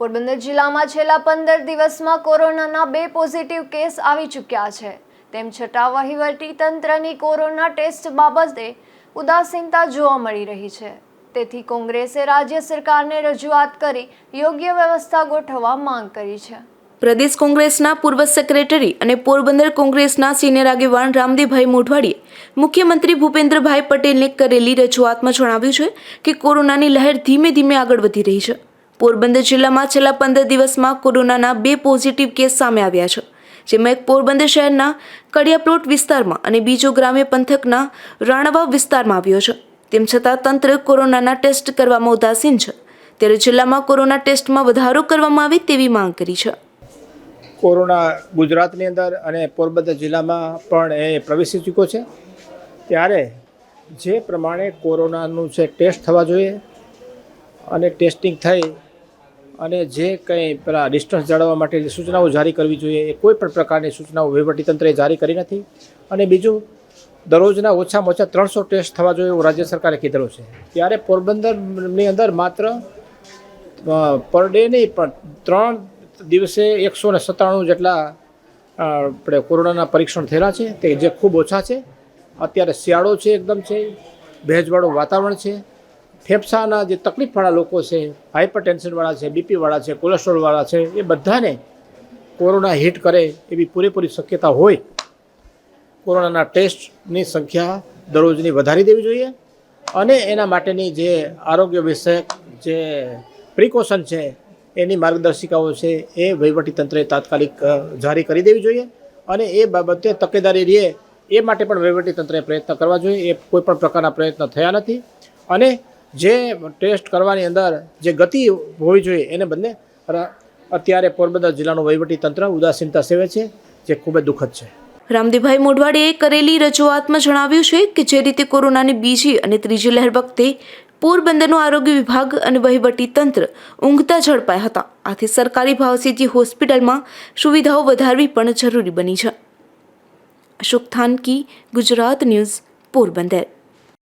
પોરબંદર જિલ્લામાં છેલ્લા પંદર દિવસમાં કોરોનાના બે પોઝિટિવ કેસ આવી ચૂક્યા છે. તેમ છતાં વહીવટી તંત્રની કોરોના ટેસ્ટ બાબતે ઉદાસીનતા જોવા મળી રહી છે. તેથી કોંગ્રેસે રાજ્ય સરકારને રજૂઆત કરી યોગ્ય વ્યવસ્થા ગોઠવવા માંગ કરી છે. પ્રદેશ કોંગ્રેસના પૂર્વ સેક્રેટરી અને પોરબંદર કોંગ્રેસના સિનિયર આગેવાન રામદેવભાઈ મોઢવાડીએ મુખ્યમંત્રી ભૂપેન્દ્રભાઈ પટેલને કરેલી રજૂઆતમાં જણાવ્યું છે કે કોરોનાની લહેર ધીમે ધીમે આગળ વધી રહી છે. પોરબંદર જિલ્લામાં છેલ્લા પંદર દિવસમાં કોરોનાના બે પોઝિટિવ કેસ સામે આવ્યા છે. જેમાં એક પોરબંદર શહેરના કડિયાપ્લોટ વિસ્તારમાં અને બીજો ગ્રામ્ય પંથકના રાણાવાવ વિસ્તારમાં આવ્યો છે. તેમ છતાં તંત્ર કોરોનાના ટેસ્ટ કરવામાં ઉદાસીન છે. ત્યારે જિલ્લામાં કોરોના ટેસ્ટમાં વધારો કરવામાં આવે તેવી માંગ કરી છે. કોરોના ગુજરાતની અંદર અને પોરબંદર જિલ્લામાં પણ એ પ્રવેશી ચૂક્યો છે. ત્યારે જે પ્રમાણે કોરોનાનું છે ટેસ્ટ થવા જોઈએ અને ટેસ્ટિંગ થઈ અને જે કંઈ પેલા ડિસ્ટન્સ જાળવવા માટે સૂચનાઓ જારી કરવી જોઈએ, એ કોઈ પણ પ્રકારની સૂચનાઓ વહીવટીતંત્રએ જારી કરી નથી. અને બીજું, દરરોજના ઓછામાં ઓછા ત્રણસો ટેસ્ટ થવા જોઈએ એવું રાજ્ય સરકારે કીધેલું છે. ત્યારે પોરબંદરની અંદર માત્ર પર ડે નહીં, પણ ત્રણ દિવસે એકસો ને સત્તાણું જેટલા આપણે કોરોનાના પરીક્ષણ થયેલા છે, તે જે ખૂબ ઓછા છે. અત્યારે શિયાળો છે એકદમ છે, ભેજવાળું વાતાવરણ છે. ફેફસાના જે તકલીફવાળા લોકો છે હાઇપરટેન્શનવાળા છે બીપીવાળા છે કોલેસ્ટ્રોલવાળા છે, એ બધાને કોરોના હિટ કરે એવી પૂરેપૂરી શક્યતા હોય. કોરોનાના ટેસ્ટની સંખ્યા દરરોજની વધારી દેવી જોઈએ અને એના માટેની જે આરોગ્ય વિષયક જે પ્રિકોશન છે, એની માર્ગદર્શિકાઓ છે, એ વહીવટીતંત્રે તાત્કાલિક જારી કરી દેવી જોઈએ અને એ બાબતે તકેદારી રહે એ માટે પણ વહીવટીતંત્રે પ્રયત્ન કરવા જોઈએ. એ કોઈ પણ પ્રકારના પ્રયત્ન થયા નથી અને જે ટેસ્ટ કરવાની અંદર જે ગતિ હોવી જોઈએ એને બદલે અત્યારે પોરબંદર જિલ્લાનું વહીવટીતંત્ર ઉદાસીનતા સેવે છે, જે ખૂબ જ દુઃખદ છે. રામદેવભાઈ મોઢવાડીએ કરેલી રજૂઆતમાં જણાવ્યું છે કે જે રીતે કોરોનાની બીજી અને ત્રીજી લહેર વખતે પોરબંદરનું આરોગ્ય વિભાગ અને વહીવટી તંત્ર ઊંઘતા ઝડપાયા હતા. આથી સરકારી ભાવસીજી હોસ્પિટલમાં સુવિધાઓ વધારવી પણ જરૂરી બની છે. અશોક થાનકી, ગુજરાત ન્યૂઝ, પોરબંદર.